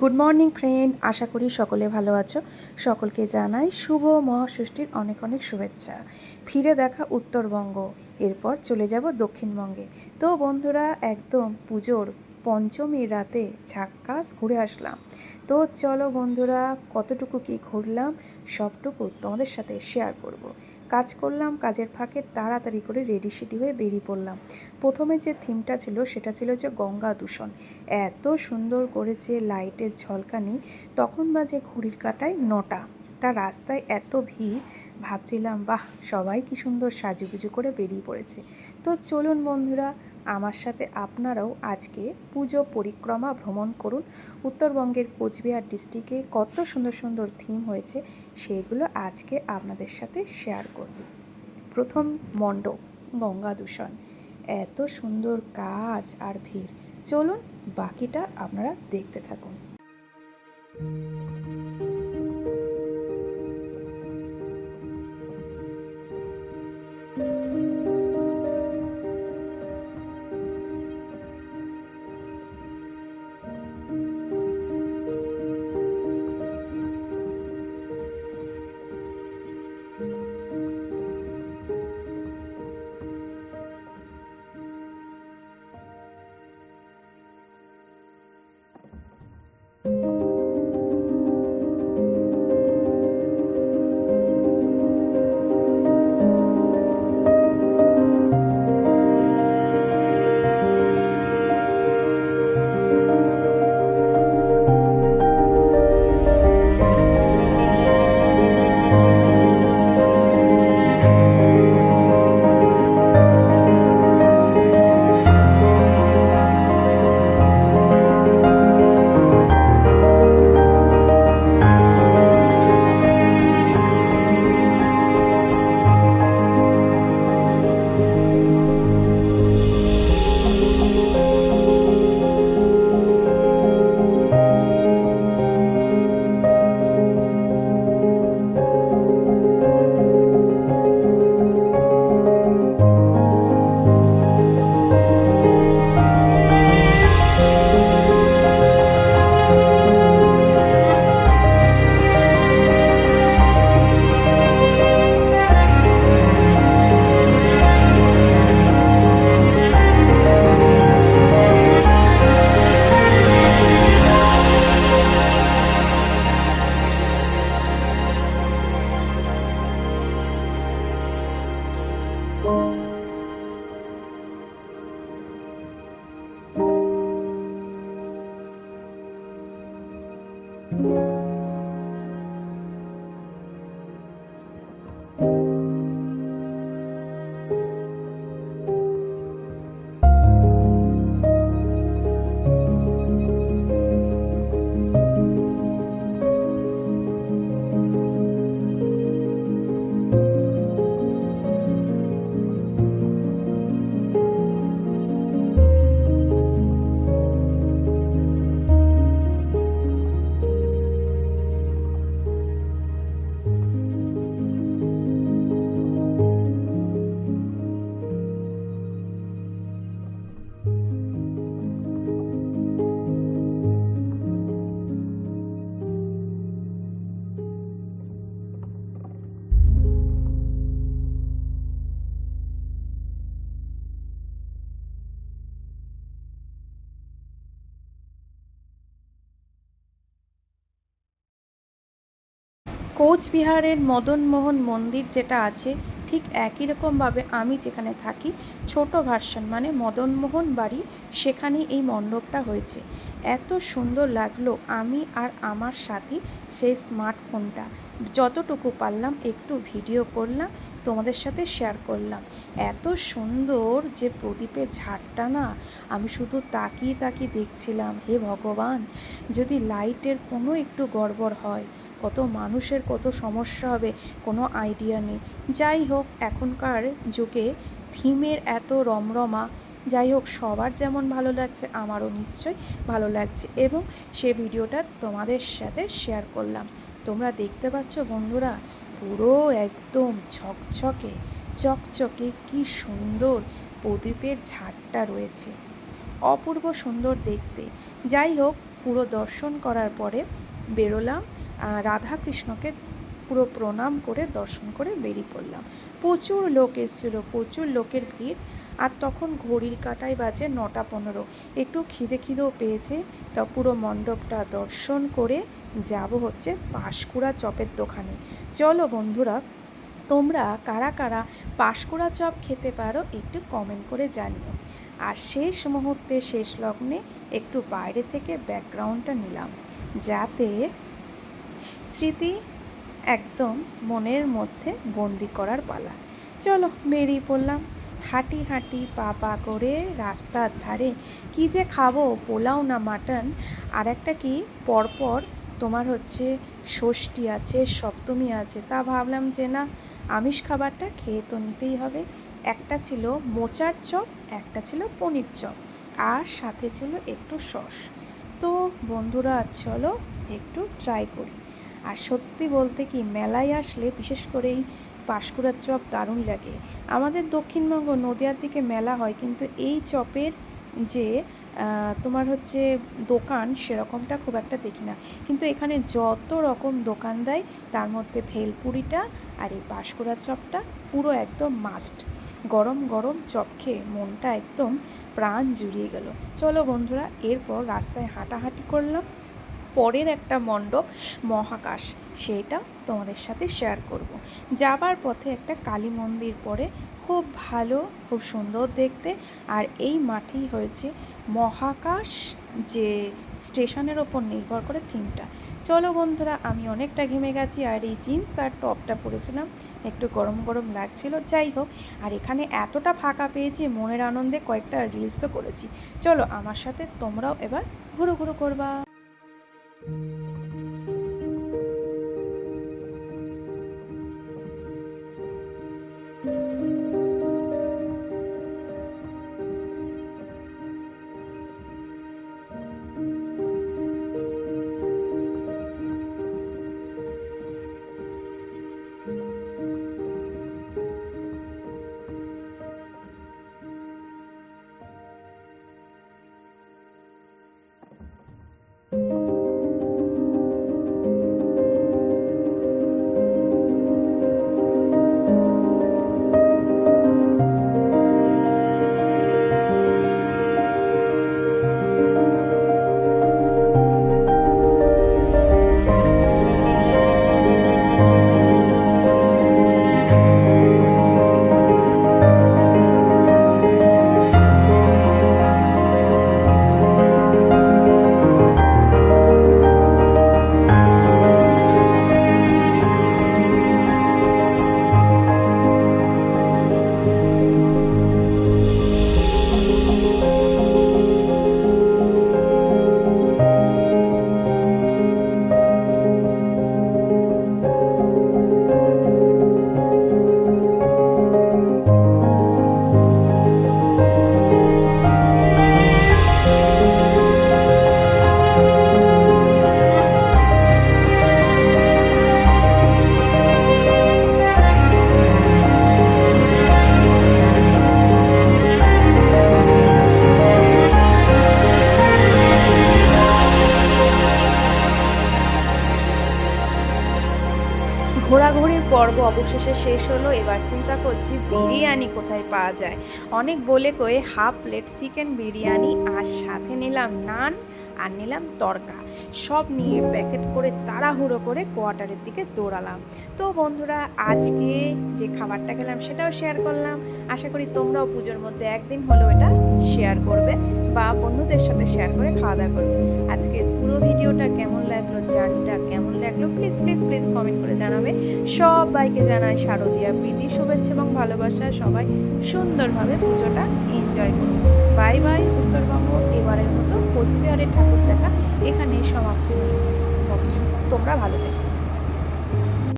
Good morning friend আশা করি সকলে ভালো আছো। সকলকে জানাই শুভ মহাষষ্ঠীর অনেক অনেক শুভেচ্ছা। ফিরে দেখা উত্তরবঙ্গ। এরপর চলে যাব দক্ষিণবঙ্গে। তো বন্ধুরা, একদম পুজোর পঞ্চমীর রাতে ঝাক্কাস ঘুরে আসলাম। তো চলো বন্ধুরা, কতটুকু কি ঘুরলাম সবটুকু তোমাদের সাথে শেয়ার করব। কাজ করলাম, কাজের ফাঁকে তাড়াতাড়ি করে রেডি সেডি হয়ে বেরিয়ে পড়লাম। প্রথমে যে থিমটা ছিল, সেটা ছিল যে গঙ্গা দূষণ। এত সুন্দর করেছে লাইটের ঝলকানি, তখন বাজে ঘড়ির কাটায় নটা। তার রাস্তায় এত ভিড়, ভাবছিলাম, বাহ, সবাই কি সুন্দর সাজুগুজু করে বেরিয়ে পড়েছে। তো চলুন বন্ধুরা আমার সাথে আপনারাও আজকে পুজো পরিক্রমা ভ্রমণ করুন। উত্তরবঙ্গের কোচবিহার ডিস্ট্রিক্টে কত সুন্দর সুন্দর থিম হয়েছে সেগুলো আজকে আপনাদের সাথে শেয়ার করব। প্রথম মণ্ডপ, গঙ্গা দূষণ। এত সুন্দর কাজ আর ভিড়। চলুন বাকিটা আপনারা দেখতে থাকুন। কোচবিহারের মদনমোহন মন্দির যেটা আছে, ঠিক একই রকমভাবে আমি যেখানে থাকি, ছোট ভার্সন মানে মদনমোহন বাড়ি সেখানে এই মণ্ডপটা হয়েছে। এত সুন্দর লাগল আমি আর আমার সাথী সেই স্মার্টফোনটা। যতটুকু পারলাম একটু ভিডিও করলাম, তোমাদের সাথে শেয়ার করলাম। এত সুন্দর যে প্রদীপের ঝাড়টা না, আমি শুধু তাকিয়ে তাকিয়ে দেখছিলাম, হে ভগবান! যদি লাইটের কোনো একটু গড়বড় হয় কত মানুষের কত সমস্যা হবে, কোনো আইডিয়া নেই। যাই হোক, এখনকার যুগে থিমের এত রমরমা, যাই হোক, সবার যেমন ভালো লাগছে, আমারও নিশ্চয়ই ভালো লাগছে এবং সে ভিডিওটা তোমাদের সাথে শেয়ার করলাম। তোমরা দেখতে পাচ্ছ বন্ধুরা, পুরো একদম ঝকঝকে, চকচকে কি সুন্দর প্রদীপের ঝাড়টা রয়েছে। অপূর্ব সুন্দর দেখতে। যাই হোক, পুরো দর্শন করার পরে বেরোলাম। আহ, রাধাকৃষ্ণকে পুরো প্রণাম করে দর্শন করে বেরিয়ে পড়লাম। প্রচুর লোক এসেছিল প্রচুর লোকের ভিড়। আর তখন ঘড়ির কাটায় বাজে নটা পনেরো। একটু খিদে খিদেও পেয়েছে তা পুরো মণ্ডপটা দর্শন করে যাব হচ্ছে পাঁশকুড়া চপের দোকানে। চলো বন্ধুরা তোমরা কারা কারা পাঁশকুড়া চপ খেতে পারো একটু কমেন্ট করে জানিও। আর শেষ মুহূর্তে শেষ লগ্নে একটু বাইরে থেকে ব্যাকগ্রাউন্ডটা নিলাম। যাতে স্মৃতি একদম মনের মধ্যে বন্দি করার পালা। চলো বেরিয়ে পড়লাম। হাঁটি হাঁটি পা পা করে রাস্তার ধারে। কি যে খাব? পোলাও না মাটন? আর একটা কি? পরপর তোমার হচ্ছে ষষ্ঠী আছে, সপ্তমী আছে। তা ভাবলাম যে না, আমিষ খাবারটা খেয়ে তো নিতেই হবে। একটা ছিল মোচার চপ, একটা ছিল পনির চপ। আর সাথে ছিল একটু সস। তো বন্ধুরা, চলো একটু ট্রাই করি। আর সত্যি বলতে কি, মেলায় আসলে বিশেষ করে এই পাঁশকুড়ার চপ দারুণ লাগে। আমাদের দক্ষিণবঙ্গ নদিয়ার দিকে মেলা হয়, কিন্তু এই চপের যে তোমার হচ্ছে দোকান সেরকমটা খুব একটা দেখি না। কিন্তু এখানে যত রকম দোকান দেয়, তার মধ্যে ভেলপুরিটা আর এই পাঁশকুড়া চপটা পুরো একদম মাস্ট গরম গরম চপ খেয়ে মনটা একদম প্রাণ জুড়িয়ে গেল। চলো বন্ধুরা, এরপর রাস্তায় হাঁটাহাঁটি করলাম। পরের একটা মণ্ডপ মহাকাশ, সেটা তোমাদের সাথে শেয়ার করব। যাবার পথে একটা কালী মন্দির পড়ে খুব ভালো, খুব সুন্দর দেখতে, আর এই মাঠেই হয়েছে মহাকাশ, যে স্টেশনের ওপর নির্ভর করে থিমটা চলো বন্ধুরা, আমি অনেকটা ঘেমে গেছি, আর এই জিন্স আর টপটা পরেছিলাম, একটু গরম গরম লাগছিল, যাই হোক, আর এখানে এতটা ফাঁকা পেয়েছি, মনের আনন্দে কয়েকটা রিলসও করেছি। চলো, আমার সাথে তোমরাও এবার ঘুরো ঘুরো করবা। অবশেষে শেষ হলো। এবার চিন্তা করছি বিরিয়ানি কোথায় পাওয়া যায়। অনেক বলে কয়ে হাফ প্লেট চিকেন বিরিয়ানি আর সাথে নিলাম নান আর নিলাম তরকা। সব নিয়ে প্যাকেট করে তাড়াহুড়ো করে কোয়ার্টারের দিকে দৌড়ালাম। তো বন্ধুরা, আজকে যে খাবারটা খেলাম সেটাও শেয়ার করলাম। আশা করি তোমরাও পুজোর মধ্যে একদিন হলেও এটা শেয়ার করবে বা বন্ধুদের সাথে শেয়ার করে খাওয়া দাওয়া করবে। আজকের পুরো ভিডিওটা কেমন লাগল কেমন লাগল প্লিজ প্লিজ প্লিজ কমেন্ট করে জানাবে। সবাইকে জানাই শারদীয়া প্রীতি, শুভেচ্ছা এবং ভালোবাসা। সবাই সুন্দরভাবে পুজোটা এনজয় করুন। Bye bye Uttarbanga. এবারের মতো কোচবিহারের ঠাকুর দেখা এখানেই সমাপ্ত তোমরা ভালো থেকো।